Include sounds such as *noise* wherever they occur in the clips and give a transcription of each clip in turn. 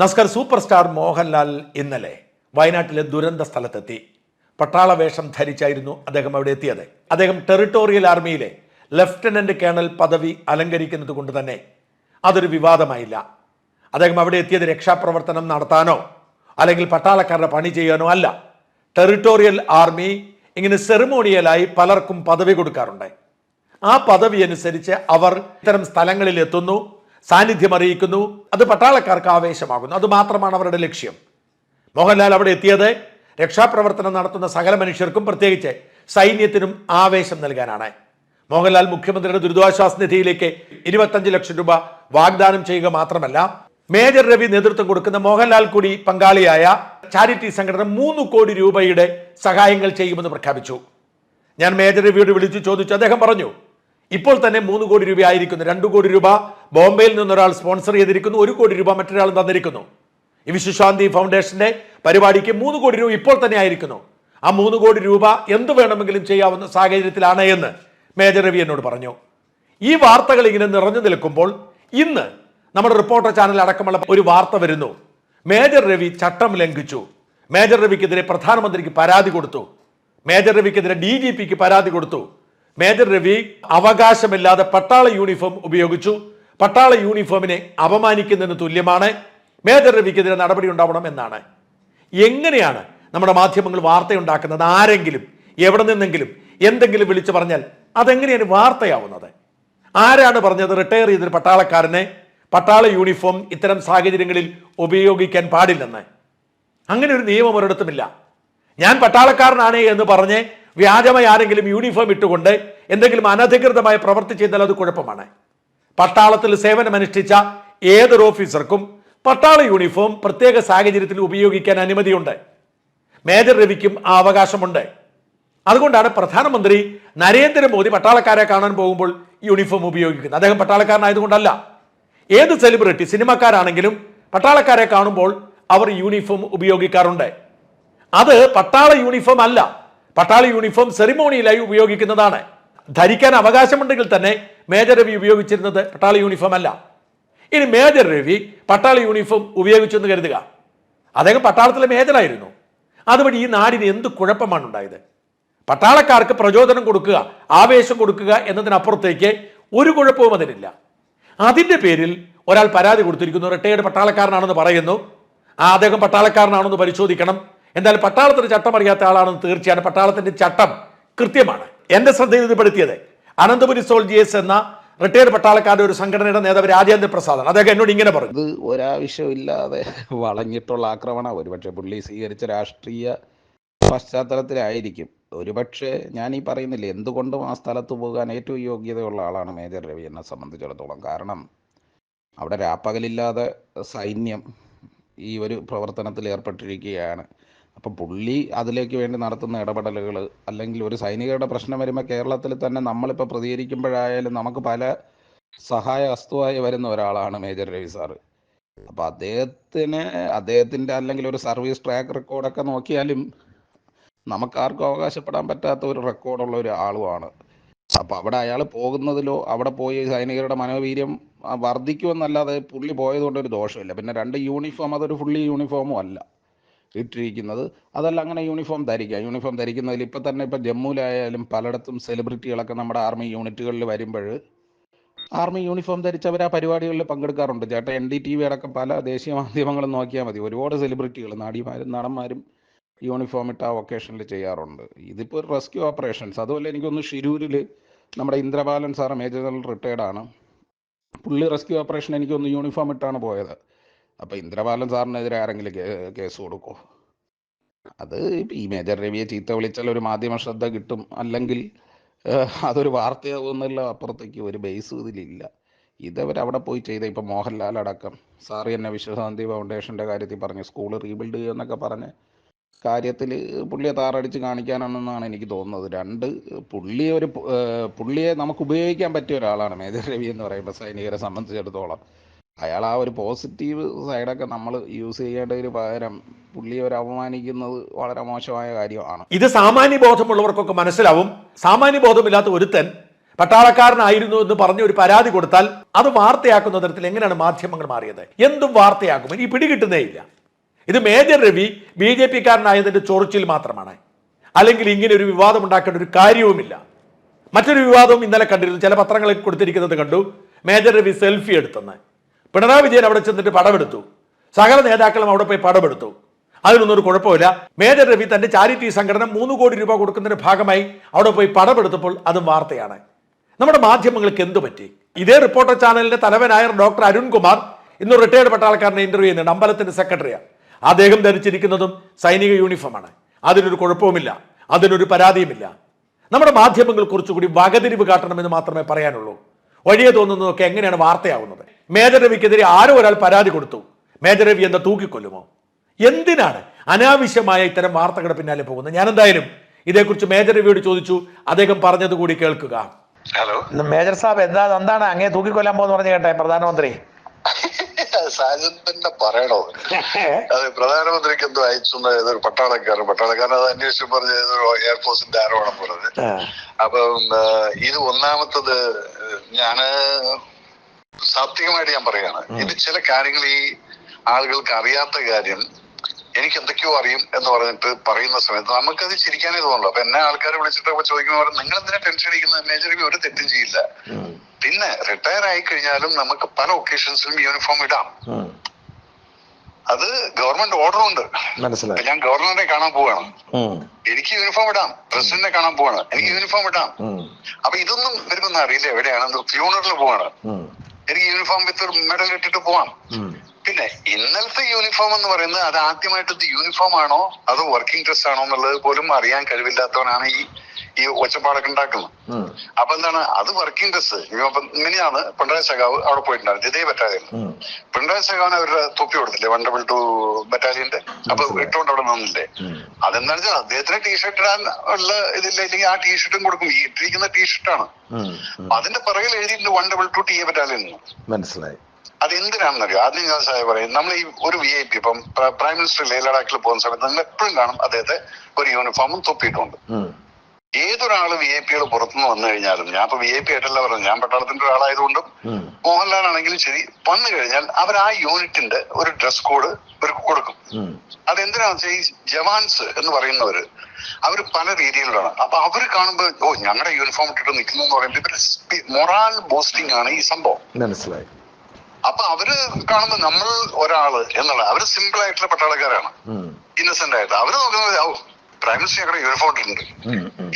നമസ്കാരം super star Mohanlal ഇന്നലെ വയനാട്ടിലെ ദുരന്ത സ്ഥലത്തെത്തി. പട്ടാള വേഷം ധരിച്ചായിരുന്നു അദ്ദേഹം അവിടെ എത്തിയത്. അദ്ദേഹം ടെറിട്ടോറിയൽ ആർമിയിലെ ലഫ്റ്റനന്റ് കേണൽ പദവി അലങ്കരിക്കുന്നത് കൊണ്ട് തന്നെ അതൊരു വിവാദമായില്ല. അദ്ദേഹം അവിടെ എത്തിയത് രക്ഷാപ്രവർത്തനം നടത്താനോ അല്ലെങ്കിൽ പട്ടാളക്കാരുടെ പണി ചെയ്യാനോ അല്ല. ടെറിട്ടോറിയൽ ആർമി ഇങ്ങനെ സെറിമോണിയലായി പലർക്കും പദവി കൊടുക്കാറുണ്ട്. ആ പദവി അനുസരിച്ച് അവർ ഇത്തരം സ്ഥലങ്ങളിൽ എത്തുന്നു സാന്നിധ്യം അറിയിക്കുന്നു. അത് പട്ടാളക്കാർക്ക് ആവേശമാകുന്നു. അത് മാത്രമാണ് അവരുടെ ലക്ഷ്യം. മോഹൻലാൽ അവിടെ എത്തിയത് രക്ഷാപ്രവർത്തനം നടത്തുന്ന സകല മനുഷ്യർക്കും പ്രത്യേകിച്ച് സൈന്യത്തിനും ആവേശം നൽകാനാണ്. മോഹൻലാൽ മുഖ്യമന്ത്രിയുടെ ദുരിതാശ്വാസ നിധിയിലേക്ക് ഇരുപത്തഞ്ച് ലക്ഷം രൂപ വാഗ്ദാനം ചെയ്യുക മാത്രമല്ല മേജർ രവി നേതൃത്വം കൊടുക്കുന്ന മോഹൻലാൽ കൂടി പങ്കാളിയായ ചാരിറ്റി സംഘടന മൂന്ന് കോടി രൂപയുടെ സഹായങ്ങൾ ചെയ്യുമെന്ന് പ്രഖ്യാപിച്ചു. ഞാൻ മേജർ രവിയോട് വിളിച്ചു ചോദിച്ചു. അദ്ദേഹം പറഞ്ഞു ഇപ്പോൾ തന്നെ മൂന്ന് കോടി രൂപ ആയിരിക്കുന്നു രണ്ട് കോടി രൂപ ബോംബെയിൽ നിന്നൊരാൾ സ്പോൺസർ ചെയ്തിരിക്കുന്നു. ഒരു കോടി രൂപ മറ്റൊരാൾ തന്നിരിക്കുന്നു. ഈ വിശ്വശാന്തി ഫൗണ്ടേഷന്റെ പരിപാടിക്ക് മൂന്ന് കോടി രൂപ ഇപ്പോൾ തന്നെ ആയിരിക്കുന്നു. ആ മൂന്ന് കോടി രൂപ എന്ത് വേണമെങ്കിലും ചെയ്യാവുന്ന സാഹചര്യത്തിലാണ് എന്ന് മേജർ രവി എന്നോട് പറഞ്ഞു. ഈ വാർത്തകൾ ഇങ്ങനെ നിറഞ്ഞു നിൽക്കുമ്പോൾ ഇന്ന് നമ്മുടെ റിപ്പോർട്ടർ ചാനൽ അടക്കമുള്ള ഒരു വാർത്ത വരുന്നു. മേജർ രവി ചട്ടം ലംഘിച്ചു. മേജർ രവിക്കെതിരെ പ്രധാനമന്ത്രിക്ക് പരാതി കൊടുത്തു. മേജർ രവിക്കെതിരെ ഡി ജി പിക്ക് പരാതി കൊടുത്തു. മേജർ രവി അവകാശമില്ലാതെ പട്ടാള യൂണിഫോം ഉപയോഗിച്ചു. പട്ടാള യൂണിഫോമിനെ അപമാനിക്കുന്നതിന് തുല്യമാണ്. മേജർ രവിക്കെതിരെ നടപടി ഉണ്ടാവണം എന്നാണ്. എങ്ങനെയാണ് നമ്മുടെ മാധ്യമങ്ങൾ വാർത്തയുണ്ടാക്കുന്നത്? ആരെങ്കിലും എവിടെ നിന്നെങ്കിലും എന്തെങ്കിലും വിളിച്ചു പറഞ്ഞാൽ അതെങ്ങനെയാണ് വാർത്തയാവുന്നത്? ആരാണ് പറഞ്ഞത് റിട്ടയർ ചെയ്തൊരു പട്ടാളക്കാരനെ പട്ടാള യൂണിഫോം ഇത്തരം സാഹചര്യങ്ങളിൽ ഉപയോഗിക്കാൻ പാടില്ലെന്ന്? അങ്ങനെ ഒരു നിയമം ഒരിടത്തുമില്ല. ഞാൻ പട്ടാളക്കാരനാണ് എന്ന് പറഞ്ഞ് വ്യാജമായി ആരെങ്കിലും യൂണിഫോം ഇട്ടുകൊണ്ട് എന്തെങ്കിലും അനധികൃതമായ പ്രവൃത്തി ചെയ്താൽ അത് കുഴപ്പമാണ്. പട്ടാളത്തിൽ സേവനമനുഷ്ഠിച്ച ഏതൊരു ഓഫീസർക്കും പട്ടാള യൂണിഫോം പ്രത്യേക സാഹചര്യത്തിൽ ഉപയോഗിക്കാൻ അനുമതിയുണ്ട്. മേജർ രവിക്കും ആ അവകാശമുണ്ട്. അതുകൊണ്ടാണ് പ്രധാനമന്ത്രി നരേന്ദ്രമോദി പട്ടാളക്കാരെ കാണാൻ പോകുമ്പോൾ യൂണിഫോം ഉപയോഗിക്കുന്നത്. അദ്ദേഹം പട്ടാളക്കാരനായതുകൊണ്ടല്ല. ഏത് സെലിബ്രിറ്റി സിനിമക്കാരാണെങ്കിലും പട്ടാളക്കാരെ കാണുമ്പോൾ അവർ യൂണിഫോം ഉപയോഗിക്കാറുണ്ട്. അത് പട്ടാള യൂണിഫോം അല്ല. പട്ടാള യൂണിഫോം സെറിമോണിയിലായി ഉപയോഗിക്കുന്നതാണ്. ധരിക്കാൻ അവകാശമുണ്ടെങ്കിൽ തന്നെ മേജർ രവി ഉപയോഗിച്ചിരുന്നത് പട്ടാളി യൂണിഫോം അല്ല. ഇനി മേജർ രവി പട്ടാളി യൂണിഫോം ഉപയോഗിച്ചെന്ന് കരുതുക. അദ്ദേഹം പട്ടാളത്തിലെ മേജറായിരുന്നു അതുവഴി ഈ നാടിന് എന്ത് കുഴപ്പമാണ് ഉണ്ടായത്? പട്ടാളക്കാർക്ക് പ്രചോദനം കൊടുക്കുക ആവേശം കൊടുക്കുക എന്നതിനപ്പുറത്തേക്ക് ഒരു കുഴപ്പവും അതിനില്ല. അതിന്റെ പേരിൽ ഒരാൾ പരാതി കൊടുത്തിരിക്കുന്നു. റിട്ടയേർഡ് പട്ടാളക്കാരനാണെന്ന് പറയുന്നു. ആ അദ്ദേഹം പട്ടാളക്കാരനാണെന്ന് പരിശോധിക്കണം. എന്തായാലും പട്ടാളത്തിന് ചട്ടം അറിയാത്ത ആളാണെന്ന് തീർച്ചയാണ് പട്ടാളത്തിന്റെ ചട്ടം കൃത്യമാണ്. എന്റെ ശ്രദ്ധയിൽ ഇത് അനന്തപുരി സോൾജിയേഴ്സ് എന്ന റിട്ടയർഡ് പട്ടാളക്കാരുടെ ഒരു സംഘടനയുടെ നേതാവ് രാജേന്ദ്ര പ്രസാദാണ്. അദ്ദേഹം എന്നോട് ഇങ്ങനെ പറഞ്ഞു. ഇത് ഒരാവശ്യമില്ലാതെ വളഞ്ഞിട്ടുള്ള ആക്രമണം. ഒരുപക്ഷെ പുള്ളി സ്വീകരിച്ച രാഷ്ട്രീയ പശ്ചാത്തലത്തിലായിരിക്കും. ഒരുപക്ഷെ ഞാൻ ഈ പറയുന്നില്ല എന്തുകൊണ്ടും ആ സ്ഥലത്ത് പോകാൻ ഏറ്റവും യോഗ്യതയുള്ള ആളാണ് മേജർ രവി എന്നെ സംബന്ധിച്ചിടത്തോളം. കാരണം അവിടെ രാപ്പകലില്ലാതെ സൈന്യം ഈ ഒരു പ്രവർത്തനത്തിൽ ഏർപ്പെട്ടിരിക്കുകയാണ്. അപ്പം പുള്ളി അതിലേക്ക് വേണ്ടി നടത്തുന്ന ഇടപെടലുകൾ അല്ലെങ്കിൽ ഒരു സൈനികരുടെ പ്രശ്നം വരുമ്പോൾ കേരളത്തിൽ തന്നെ നമ്മളിപ്പോൾ പ്രതികരിക്കുമ്പോഴായാലും നമുക്ക് പല സഹായ വസ്തുവായി വരുന്ന ഒരാളാണ് മേജർ രവി സാറ്. അപ്പം അദ്ദേഹത്തിന് അദ്ദേഹത്തിന്റെ അല്ലെങ്കിൽ ഒരു സർവീസ് ട്രാക്ക് റെക്കോർഡൊക്കെ നോക്കിയാലും നമുക്കാർക്കും അവകാശപ്പെടാൻ പറ്റാത്ത ഒരു റെക്കോർഡുള്ള ഒരു ആളുമാണ്. അപ്പം അവിടെ അയാൾ പോകുന്നതിലോ അവിടെ പോയി സൈനികരുടെ മനോവീര്യം വർദ്ധിക്കുമെന്നല്ലാതെ പുള്ളി പോയതുകൊണ്ട് ഒരു ദോഷമില്ല. പിന്നെ രണ്ട് യൂണിഫോം അതൊരു ഫുള്ളി യൂണിഫോമും അല്ല. ഇട്ടിരിക്കുന്നത്. അതല്ല അങ്ങനെ യൂണിഫോം ധരിക്കാം യൂണിഫോം ധരിക്കുന്നതിൽ ഇപ്പം തന്നെ ഇപ്പം ജമ്മുവിലായാലും പലയിടത്തും സെലിബ്രിറ്റികളൊക്കെ നമ്മുടെ ആർമി യൂണിറ്റുകളിൽ വരുമ്പോൾ ആർമി യൂണിഫോം ധരിച്ചവർ ആ പരിപാടികളിൽ പങ്കെടുക്കാറുണ്ട്. ചേട്ടാ എൻ ഡി ടി വി അടക്കം പല ദേശീയ മാധ്യമങ്ങളും നോക്കിയാൽ മതി. ഒരുപാട് സെലിബ്രിറ്റികൾ നടിമാരും നടന്മാരും യൂണിഫോം ഇട്ട് ആ ഒക്കേഷനിൽ ചെയ്യാറുണ്ട്. ഇതിപ്പോൾ ഒരു റെസ്ക്യൂ ഓപ്പറേഷൻസ് അതുപോലെ എനിക്കൊന്ന് ഷിരൂരിൽ നമ്മുടെ Indrabalan sir major general retired ആണ്. പുള്ളി റെസ്ക്യൂ ഓപ്പറേഷൻ എനിക്കൊന്ന് യൂണിഫോം ഇട്ടാണ് പോയത്. അപ്പോൾ ഇന്ദ്രബാലൻ സാറിനെതിരെ ആരെങ്കിലും കേസ് കൊടുക്കോ? അത് ഈ മേജർ രവിയെ ചീത്ത വിളിച്ചാൽ ഒരു മാധ്യമ ശ്രദ്ധ കിട്ടും. അല്ലെങ്കിൽ അതൊരു വാർത്തയാകുന്നുള്ള അപ്പുറത്തേക്ക് ഒരു ബേസ് ഇതിലില്ല. ഇതവർ അവിടെ പോയി ചെയ്ത. ഇപ്പം മോഹൻലാൽ അടക്കം. സാറി എന്നെ വിശ്വശാന്തി ഫൗണ്ടേഷന്റെ കാര്യത്തിൽ പറഞ്ഞു സ്കൂൾ റീബിൽഡ് ചെയ്യുമെന്നൊക്കെ പറഞ്ഞ് കാര്യത്തിൽ പുള്ളിയെ താറടിച്ച് കാണിക്കാനാണെന്നാണ് എനിക്ക് തോന്നുന്നത്. രണ്ട് പുള്ളിയെ ഒരു പുള്ളിയെ നമുക്ക് ഉപയോഗിക്കാൻ പറ്റിയ ഒരാളാണ് മേജർ രവി എന്ന് പറയുമ്പോൾ സൈനികരെ സംബന്ധിച്ചിടത്തോളം. അയാൾ ആ ഒരു പോസിറ്റീവ് സൈഡൊക്കെ നമ്മൾ യൂസ് ചെയ്യേണ്ടതിന് പകരം പുള്ളിയെ ഒരു അപമാനിക്കുന്നത് വളരെ മോശമായ കാര്യമാണ്. ഇത് സാമാന്യ ബോധമുള്ളവർക്കൊക്കെ മനസ്സിലാവും. സാമാന്യ ബോധമില്ലാത്ത ഒരുത്തൻ പട്ടാളക്കാരനായിരുന്നു എന്ന് പറഞ്ഞ് ഒരു പരാതി കൊടുത്താൽ അത് വാർത്തയാക്കുന്ന തരത്തിൽ എങ്ങനെയാണ് മാധ്യമങ്ങൾ മാറിയത്? എന്തും വാർത്തയാക്കും ഇനി പിടികിട്ടുന്നേ ഇല്ല. ഇത് മേജർ രവി ബി ജെ പിക്കാരനായതിന്റെ ചൊറിച്ചിൽ മാത്രമാണ്. അല്ലെങ്കിൽ ഇങ്ങനെ ഒരു വിവാദം ഉണ്ടാക്കേണ്ട ഒരു കാര്യവുമില്ല. മറ്റൊരു വിവാദവും ഇന്നലെ കണ്ടിരുന്നു. ചില പത്രങ്ങളിൽ കൊടുത്തിരിക്കുന്നത് കണ്ടു. മേജർ രവി സെൽഫി എടുത്തെന്ന്. പിണറായി വിജയൻ അവിടെ ചെന്നിട്ട് പടമെടുത്തു. സകല നേതാക്കളും അവിടെ പോയി പടമെടുത്തു. അതിനൊന്നും ഒരു കുഴപ്പമില്ല. മേജർ രവി തന്റെ ചാരിറ്റി സംഘടന മൂന്ന് കോടി രൂപ കൊടുക്കുന്നതിന്റെ ഭാഗമായി അവിടെ പോയി പടമെടുത്തപ്പോൾ അതും വാർത്തയാണ്. നമ്മുടെ മാധ്യമങ്ങൾക്ക് എന്തു പറ്റി? ഇതേ റിപ്പോർട്ടർ ചാനലിന്റെ തലവനായ ഡോക്ടർ അരുൺകുമാർ ഇന്ന് റിട്ടയർഡ് പട്ടാളക്കാരനെ ഇന്റർവ്യൂ ചെയ്യുന്നുണ്ട്. അമ്പലത്തിന്റെ സെക്രട്ടറിയാണ്. അദ്ദേഹം ധരിച്ചിരിക്കുന്നതും സൈനിക യൂണിഫോമാണ്. അതിനൊരു കുഴപ്പവുമില്ല. അതിനൊരു പരാതിയുമില്ല. നമ്മുടെ മാധ്യമങ്ങൾ കുറച്ചുകൂടി വകതിരിവ് കാട്ടണമെന്ന് മാത്രമേ പറയാനുള്ളൂ. വഴിയെ തോന്നുന്നതൊക്കെ എങ്ങനെയാണ് വാർത്തയാവുന്നത്? മേജർ രവിക്കെതിരെ ആരോ ഒരാൾ പരാതി കൊടുത്തു. മേജർ രവി എന്താ തൂക്കിക്കൊല്ലുമോ? എന്തിനാണ് അനാവശ്യമായ ഇത്തരം വാർത്തകളുടെ പിന്നാലെ പോകുന്നത്? ഞാൻ എന്തായാലും ഇതേക്കുറിച്ച് മേജർ രവിയോട് ചോദിച്ചു. അദ്ദേഹം പറഞ്ഞത് കൂടി കേൾക്കുക. ഹലോ. മേജർ സാബ് എന്താ എന്താണ് അങ്ങേ തൂക്കിക്കൊല്ലാൻ പോകുന്ന പറഞ്ഞു കേട്ടെ പ്രധാനമന്ത്രി? സാജൻ തന്നെ പറയണോ? *laughs* അത് പ്രധാനമന്ത്രിക്ക് എന്തോ അയച്ചു ഏതൊരു പട്ടാളക്കാരൻ പട്ടാളക്കാരൻ അത് അന്വേഷിച്ചു പറഞ്ഞ ഏതൊരു എയർഫോഴ്സിന്റെ ആരോപണം പറഞ്ഞത് അപ്പം ഇത് ഒന്നാമത്തത് ഞാൻ സാത്വികമായിട്ട് ഞാൻ പറയാണ് ഇത് ചില കാര്യങ്ങൾ ഈ ആളുകൾക്ക് അറിയാത്ത കാര്യം എനിക്ക് എന്തൊക്കെയോ അറിയും എന്ന് പറഞ്ഞിട്ട് പറയുന്ന സമയത്ത് നമുക്കത് ചിരിക്കാനേ തോന്നുള്ളൂ. അപ്പൊ എന്നെ ആൾക്കാർ വിളിച്ചിട്ടൊക്കെ ചോദിക്കുമ്പോൾ നിങ്ങൾ എന്തിനാ ടെൻഷൻ അടിക്കുന്നത്? മേജറിയും ഒരു തെറ്റും ചെയ്യില്ല. പിന്നെ റിട്ടയർ ആയി കഴിഞ്ഞാലും നമുക്ക് പല ഒക്കേഷൻസിലും യൂണിഫോം ഇടാം. അത് ഗവൺമെന്റ് ഓർഡർ ഉണ്ട്. ഞാൻ ഗവർണറെ കാണാൻ പോവാണ്. എനിക്ക് യൂണിഫോം ഇടാം. പ്രസിഡന്റിനെ കാണാൻ പോവാണ്. എനിക്ക് യൂണിഫോം ഇടാം. അപ്പൊ ഇതൊന്നും വരുമെന്ന് അറിയില്ല. എവിടെയാണ് ഫ്യൂണറിൽ പോവാണ്. എനിക്ക് യൂണിഫോം വിത്ത് മെഡൽ ഇട്ടിട്ട് പോവാം. പിന്നെ ഇന്നലത്തെ യൂണിഫോം എന്ന് പറയുന്നത് അത് ആദ്യമായിട്ട് യൂണിഫോം ആണോ? അതോ വർക്കിംഗ് ഡ്രസ് ആണോ എന്നുള്ളത് പോലും അറിയാൻ കഴിവില്ലാത്തവനാണ് ഈ ഈ ഒച്ചപ്പാടൊക്കെ ഉണ്ടാക്കുന്നത്. അപ്പൊ എന്താണ്? അത് വർക്കിംഗ് ഡ്രസ് ഇങ്ങനെയാണ് പിണറായി സഖാവ് അവിടെ പോയിട്ടുണ്ടായിരുന്നു ഇതേ ബറ്റാലിയൻ പിണറായി സഖാവിന് അവരുടെ തൊപ്പി കൊടുത്തില്ലേ? വൺ ഡബിൾ ടു ബറ്റാലിയന്റെ അപ്പൊ ഇട്ടുകൊണ്ട് അവിടെ നിന്നില്ലേ? അതെന്താണെന്ന് വെച്ചാൽ അദ്ദേഹത്തിന് ടീഷർട്ട് ഇടാൻ ഉള്ള ഇതില്ല. ഇല്ലെങ്കിൽ ആ ടീഷർട്ടും കൊടുക്കും. ഈ ഇട്ടിരിക്കുന്ന ടീഷർട്ടാണ് അതിന്റെ പിറകിൽ എഴുതിയിട്ടുണ്ട് one double two T A battalion മനസ്സിലായി. അത് എന്തിനാണെന്നറിയോ ആദ്യം ഞാൻ സാഹ പറയും നമ്മൾ ഈ ഒരു വി ഐ പി ഇപ്പം പ്രൈം മിനിസ്റ്റർ ലേ ലഡാക്കിൽ പോകുന്ന സമയത്ത് നിങ്ങൾ എപ്പോഴും കാണും അദ്ദേഹത്തെ ഒരു യൂണിഫോമും തൊപ്പിയിട്ടുണ്ട്. ഏതൊരാൾ വി ഐ പികൾ പുറത്തുനിന്ന് വന്നു കഴിഞ്ഞാലും ഞാൻ ഇപ്പൊ വി ഐ പി ആയിട്ടല്ല പറഞ്ഞു ഞാൻ പട്ടാളത്തിന്റെ ഒരാളായതുകൊണ്ടും മോഹൻലാൽ ആണെങ്കിലും ശരി വന്നു കഴിഞ്ഞാൽ അവർ ആ യൂണിറ്റിന്റെ ഒരു ഡ്രസ് കോഡ് ഇവർക്ക് കൊടുക്കും. അതെന്തിനാണെന്ന് വെച്ചാൽ ഈ ജവാൻസ് എന്ന് പറയുന്നവര് അവർ പല രീതിയിലാണ് അപ്പൊ അവർ കാണുമ്പോൾ ഓ ഞങ്ങളുടെ യൂണിഫോം ഇട്ടിട്ട് നിൽക്കുന്നു എന്ന് പറയുമ്പോൾ ഇവർ മൊറാൽ ബൂസ്റ്റിംഗ് ആണ് ഈ സംഭവം. മനസ്സിലായി. അപ്പൊ അവർ കാണുമ്പോ നമ്മൾ ഒരാൾ എന്നുള്ള അവർ സിമ്പിൾ ആയിട്ടുള്ള പട്ടാളക്കാരാണ്. ഇന്നസെന്റ് ആയിട്ട്. അവർ നോക്കുന്നത് ഓ പ്രൈം മിനിസ്റ്റർ ഞങ്ങളുടെ യൂണിഫോം ഇട്ടിട്ടുണ്ട്.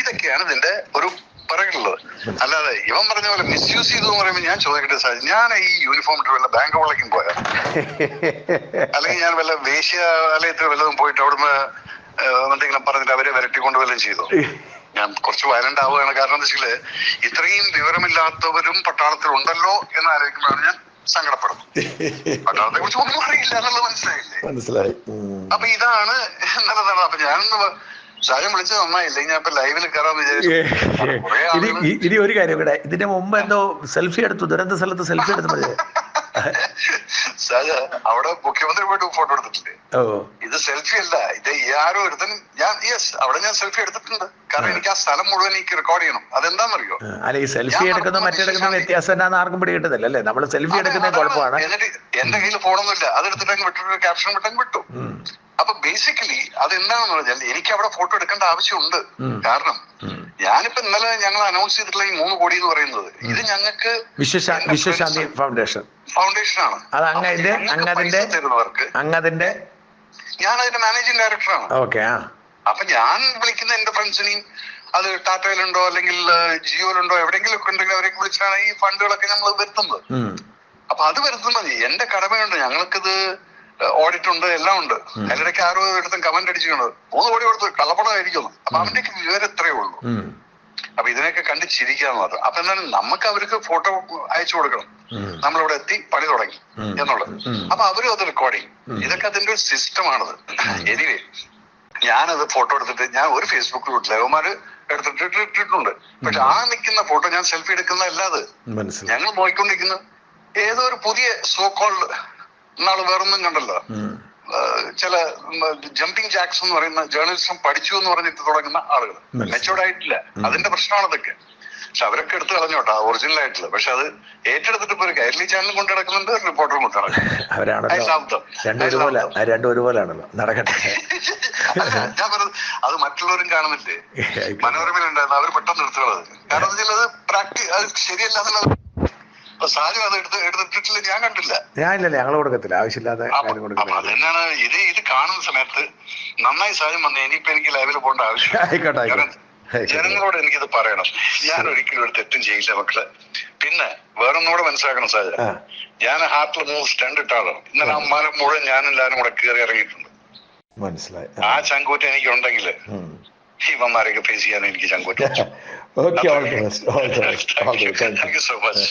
ഇതൊക്കെയാണ് ഇതിന്റെ ഒരു പറയുള്ളത്. അല്ലാതെ ഇവൻ പറഞ്ഞ പോലെ മിസ്യൂസ് ചെയ്തു എന്ന് പറയുമ്പോൾ ഞാൻ ചോദിക്കട്ടെ സാർ? ഞാൻ ഈ യൂണിഫോം ഇട്ട് വല്ല ബാങ്ക് കൊള്ളയ്ക്കും പോയാ? *laughs* അല്ലെങ്കിൽ ഞാൻ വല്ല വേശ്യാലയത്തിൽ വല്ലതും പോയിട്ട് അവിടുന്ന് എന്തെങ്കിലും പറഞ്ഞിട്ട് അവരെ വിരട്ടിക്കൊണ്ട് വല്ലതും ചെയ്തു? ഞാൻ കുറച്ച് വയലന്റ് ആവുകയാണ്. കാരണം എന്താ വെച്ചാൽ ഇത്രയും വിവരമില്ലാത്തവരും പട്ടാളത്തിൽ ഉണ്ടല്ലോ എന്ന് ആലോചിക്കുമ്പോഴാണ് ഞാൻ സങ്കടപ്പെടുന്നത് പട്ടാളത്തെ കുറിച്ച് ഒന്നും അറിയില്ല എന്നുള്ളത് മനസ്സിലായില്ലേ? മനസ്സിലായി. അപ്പൊ ഇതാണ് എന്നുള്ളതാണ് അപ്പൊ ഞാനൊന്ന് ഷാജം വിളിച്ചത് നന്നായില്ല? ഞാൻ ഇപ്പൊ ലൈവിൽ കയറാന്ന് വിചാരിച്ചു. കുറേ ഇനി ഇനി ഒരു കാര്യം ഇവിടെ ഇതിന്റെ മുമ്പ് എന്തോ സെൽഫി എടുത്തു. ദുരന്ത സ്ഥലത്ത് സെൽഫി എടുത്തു *laughs* അവിടെ മുഖ്യമന്ത്രി പോയിട്ട് ഫോട്ടോ എടുത്തിട്ടില്ലേ? ഓ. ഇത് സെൽഫി അല്ല. ഇത് ആരോ ഒരുത്തൻ ഞാൻ യെസ് അവിടെ ഞാൻ സെൽഫി എടുത്തിട്ടുണ്ട്. കാരണം എനിക്ക് ആ സ്ഥലം മുഴുവൻ എനിക്ക് റെക്കോർഡ് ചെയ്യണം. അതെന്താണെന്നറിയോ അറിയോ അല്ല ഈ സെൽഫി എടുക്കുന്ന മറ്റേ മറ്റെടുക്കുന്ന. വ്യത്യാസം എന്നാന്ന് ആർക്കും പിടികിട്ടുന്നില്ല അല്ലേ? നമ്മൾ സെൽഫി എടുക്കുന്ന കുഴപ്പമാണ്. എന്നിട്ട് എന്റെ കയ്യിൽ ഫോണൊന്നുമില്ല അത് എടുത്തിട്ട് വിട്ടിട്ട് ക്യാപ്ഷൻ വിട്ടങ്ങ് വിട്ടു. അപ്പൊ ബേസിക്കലി അത് എന്താണെന്ന് പറഞ്ഞാൽ എനിക്ക് അവിടെ ഫോട്ടോ എടുക്കേണ്ട ആവശ്യമുണ്ട്. കാരണം. ഞാനിപ്പോ ഇന്നലെ ഞങ്ങൾ അനൗൺസ് ചെയ്തിട്ടുള്ള ഈ മൂന്ന് കോടി എന്ന് പറയുന്നത് ഇത് ഞങ്ങൾക്ക് വിശ്വശാ വിശ്വശാന്തി ഫൗണ്ടേഷൻ ഫൗണ്ടേഷൻ ആണ്. അത് അങ്ങ് അങ്ങതിന്റെ അങ്ങതിന്റെ ഞങ്ങൾക്ക് അങ്ങ് അതിന്റെ- തരുന്നവർക്ക്. അങ്ങ് അതിന്റെ ഞാൻ അതിന്റെ മാനേജിംഗ് ഡയറക്ടറാണ് ഓക്കെ ആ. അപ്പൊ ഞാൻ വിളിക്കുന്ന എന്റെ ഫ്രണ്ട്സിനെയും അത് ടാറ്റയിലുണ്ടോ അല്ലെങ്കിൽ ജിയോയിലുണ്ടോ എവിടെയെങ്കിലും ഒക്കെ ഉണ്ടെങ്കിൽ അവരെ വിളിച്ചാണ് ഈ ഫണ്ടുകളൊക്കെ നമ്മൾ വരുത്തുന്നത്. അപ്പോൾ അപ്പൊ അത് വരുത്തുമ്പോൾ എന്റെ കടമയുണ്ട്. ഞങ്ങൾക്കിത് ഓഡിറ്റ് ഉണ്ട് എല്ലാം ഉണ്ട്. അതിനിടയ്ക്ക് ആരോ എടുത്തും കമന്റ് അടിച്ചിട്ടുണ്ട്. മൂന്ന് കോടി കൊടുത്ത്. കള്ളപ്പണമായിരിക്കുന്നു അപ്പൊ അവന്റെ വിവരം എത്രയേ ഉള്ളൂ. അപ്പൊ ഇതിനൊക്കെ കണ്ട് ചിരിക്കാന്ന് മാത്രം. അപ്പൊ എന്താണ് നമുക്ക് അവർക്ക് ഫോട്ടോ അയച്ചു കൊടുക്കണം. നമ്മളിവിടെ എത്തി പണി തുടങ്ങി എന്നുള്ളത്. അപ്പൊ അവരും അത് റെക്കോർഡ് ചെയ്യും ഇതൊക്കെ അതിന്റെ ഒരു സിസ്റ്റമാണത് എനിവേ ഞാനത് ഫോട്ടോ എടുത്തിട്ട് ഞാൻ ഒരു ഫേസ്ബുക്കിൽ വിട്ടില്ല അവന്മാര് എടുത്തിട്ട് ഇട്ട് ഇട്ടിട്ടുണ്ട്. പക്ഷെ ആ നിൽക്കുന്ന ഫോട്ടോ ഞാൻ സെൽഫി എടുക്കുന്ന അല്ലാതെ ഞങ്ങൾ നോക്കിക്കൊണ്ടിരിക്കുന്ന ഏതോ ഒരു പുതിയ സോ കോൾഡ് നാൾ വേറൊന്നും കണ്ടല്ലോ. ചില ജമ്പിംഗ് ജാക്സ് എന്ന് പറയുന്ന ജേർണലിസം പഠിച്ചു എന്ന് പറഞ്ഞിട്ട് തുടങ്ങുന്ന ആളുകൾ. മെച്ചോർഡ് ആയിട്ടില്ല. അതിന്റെ പ്രശ്നമാണ് അതൊക്കെ. പക്ഷെ അവരൊക്കെ എടുത്ത് കളഞ്ഞോട്ടാ ഒറിജിനൽ ആയിട്ടുള്ള പക്ഷെ അത് ഏറ്റെടുത്തിട്ട് ഇപ്പൊ ഒരു കൈരളി ചാനലും കൊണ്ട് നടക്കുന്നുണ്ട് റിപ്പോർട്ടറും കൊണ്ട് നടക്കുന്നുണ്ട്. രണ്ടും നടക്കട്ടെ. ഞാൻ പറഞ്ഞത് അത് മറ്റുള്ളവരും കാണുന്നില്ലേ. *laughs* മനോരമയിലുണ്ടായിരുന്നു അവർ പെട്ടെന്ന് എടുത്തുള്ളത് കാരണം അത് പ്രാക്ടി അത് ശരിയല്ല എന്നുള്ളത് സാജു അത് എടുത്ത് എടുത്തിട്ടില്ല ഞാൻ കണ്ടില്ല. ഞാനില്ലല്ലേ ഞങ്ങൾ കൊടുക്കത്തില്ല. ആവശ്യമില്ലാതെ അതന്നെയാണ് ഇത് ഇത് കാണുന്ന സമയത്ത് നന്നായി സാജു വന്നു ഇനിയിപ്പോ എനിക്ക് ലൈവിൽ പോകേണ്ട ആവശ്യം ആയിക്കോട്ടെ. ജനങ്ങളോട് എനിക്കിത് പറയണം. ഞാൻ ഒരിക്കലും ഒരു തെറ്റും ചെയ്യില്ല മക്കളെ. പിന്നെ വേറൊന്നുകൂടെ മനസ്സിലാക്കണം സാജ ഞാൻ ഹാർട്ടിൽ മൂന്ന് സ്റ്റണ്ട് ഇട്ടാളോ ഇന്നലെ അമ്മാലം മുഴുവൻ ഞാൻ എല്ലാവരും കൂടെ കയറി ഇറങ്ങിയിട്ടുണ്ട്. മനസ്സിലായി. ആ. ചങ്കൂറ്റം എനിക്ക് ഉണ്ടെങ്കിൽ ഇവന്മാരെയൊക്കെ ഫേസ് ചെയ്യാൻ എനിക്ക് ചങ്കൂറ്റം താങ്ക് യു സോ മച്ച്